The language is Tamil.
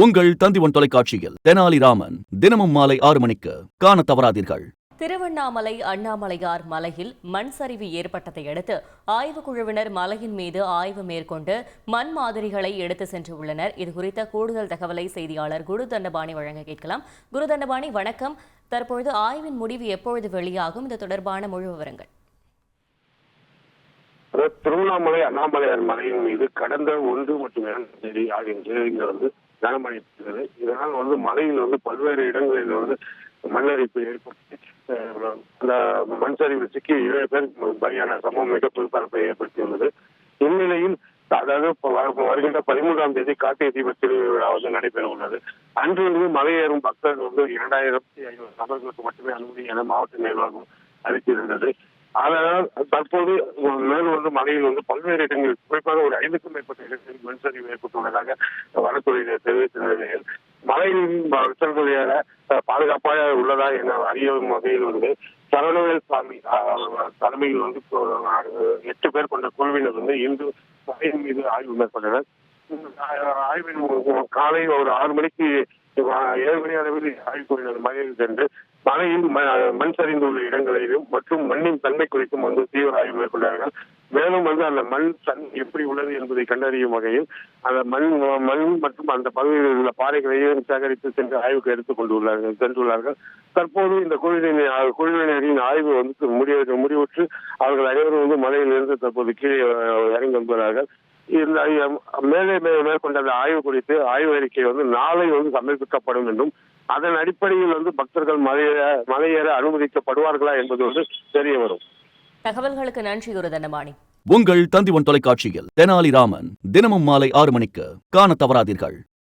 உங்கள் தந்திவன் தொலைக்காட்சியில் தெனாலிராமன் தினமும் மாலை ஆறு மணிக்கு காண தவறாதீர்கள். திருவண்ணாமலை அண்ணாமலையார் மலையில் மண் சரிவு ஏற்பட்டதை அடுத்து ஆய்வுக் குழுவினர் மலையின் மீது ஆய்வு மேற்கொண்டு மண் மாதிரிகளை எடுத்து சென்று உள்ளனர். இது குறித்த கூடுதல் தகவலை செய்தியாளர் குரு தண்டபாணி வழங்க கேட்கலாம். குரு தண்டபாணி வணக்கம். தற்பொழுது ஆய்வின் முடிவு எப்பொழுது வெளியாகும்? இது தொடர்பான முழு விவரங்கள். திருவண்ணாமலை அண்ணாமலையார் மலையின் மீது கடந்த ஒன்று மற்றும் இரண்டாம் தேதி இங்க வந்து கனமழை இதனால் வந்து மலையில் வந்து பல்வேறு இடங்களில் வந்து மண்ணரிப்பு ஏற்பட்டு அந்த மண் சரிவு சிக்கி ஏழு பேர் பலியான சம்பவம் மிக பரப்பை ஏற்படுத்தியுள்ளது. இந்நிலையில் அதாவது வருகின்ற பதிமூன்றாம் தேதி கார்த்திகை தீப திருவிழா வந்து நடைபெற உள்ளது. அன்று வந்து மலையேறும் பக்தர்கள் வந்து இரண்டாயிரத்தி ஐநூறு நபர்களுக்கு மட்டுமே அனுமதி என மாவட்ட நிர்வாகம் அறிவித்திருந்தது. ஆனால் தற்போது மேல் வந்து மலையில் வந்து பல்வேறு இடங்களில் குறிப்பாக ஒரு ஐந்துக்கும் மேற்பட்ட இடங்களில் மண் சரிவு ஏற்பட்டுள்ளதாக வனத்துறையினர் தெரிவித்த நிலையில் மலையின் பக்தர்களுடைய பாதுகாப்பாக உள்ளதா என அறியும் வகையில் வந்து சரணவேல் சுவாமி தலைமையில் வந்து எட்டு பேர் கொண்ட குழுவினர் வந்து இன்று மலையின் மீது ஆய்வு மேற்கொண்டனர். ஆய்வின் காலை ஒரு ஆறு மணிக்கு ஏழு மணி அளவில் ஆய்வுக்குழுவினர் மலையில் சென்று மலையில் மண் சரிந்துள்ள இடங்களிலும் மற்றும் மண்ணின் தன்மை குறித்தும் வந்து தீவிர ஆய்வு மேற்கொண்டார்கள். மேலும் வந்து அந்த மண் தன் எப்படி உள்ளது என்பதை கண்டறியும் வகையில் அந்த மண் மண் மற்றும் அந்த பகுதியில் உள்ள பாறைகளையும் சேகரித்து சென்று ஆய்வுக்கு எடுத்துக் கொண்டுள்ளார்கள் சென்றுள்ளார்கள். தற்போது இந்த குழுவினர் குழுவினரின் ஆய்வு வந்து முடிவு முடிவுற்று அவர்கள் அனைவரும் வந்து மலையிலிருந்து தற்போது கீழே இறங்கி வந்துள்ளார்கள் இந்த மேலே மேற்கொண்ட அந்த ஆய்வு குறித்து ஆய்வு அறிக்கை வந்து நாளை வந்து சமர்ப்பிக்கப்படும் என்றும் அதன் அடிப்படையில் வந்து பக்தர்கள் மலையேற மலையேற அனுமதிக்கப்படுவார்களா என்பது வந்து தெரிய வரும். தகவல்களுக்கு நன்றி குரு தண்டபாணி. உங்கள் தந்திவன் தொலைக்காட்சியில் தெனாலிராமன் தினமும் மாலை ஆறு மணிக்கு காண தவறாதீர்கள்.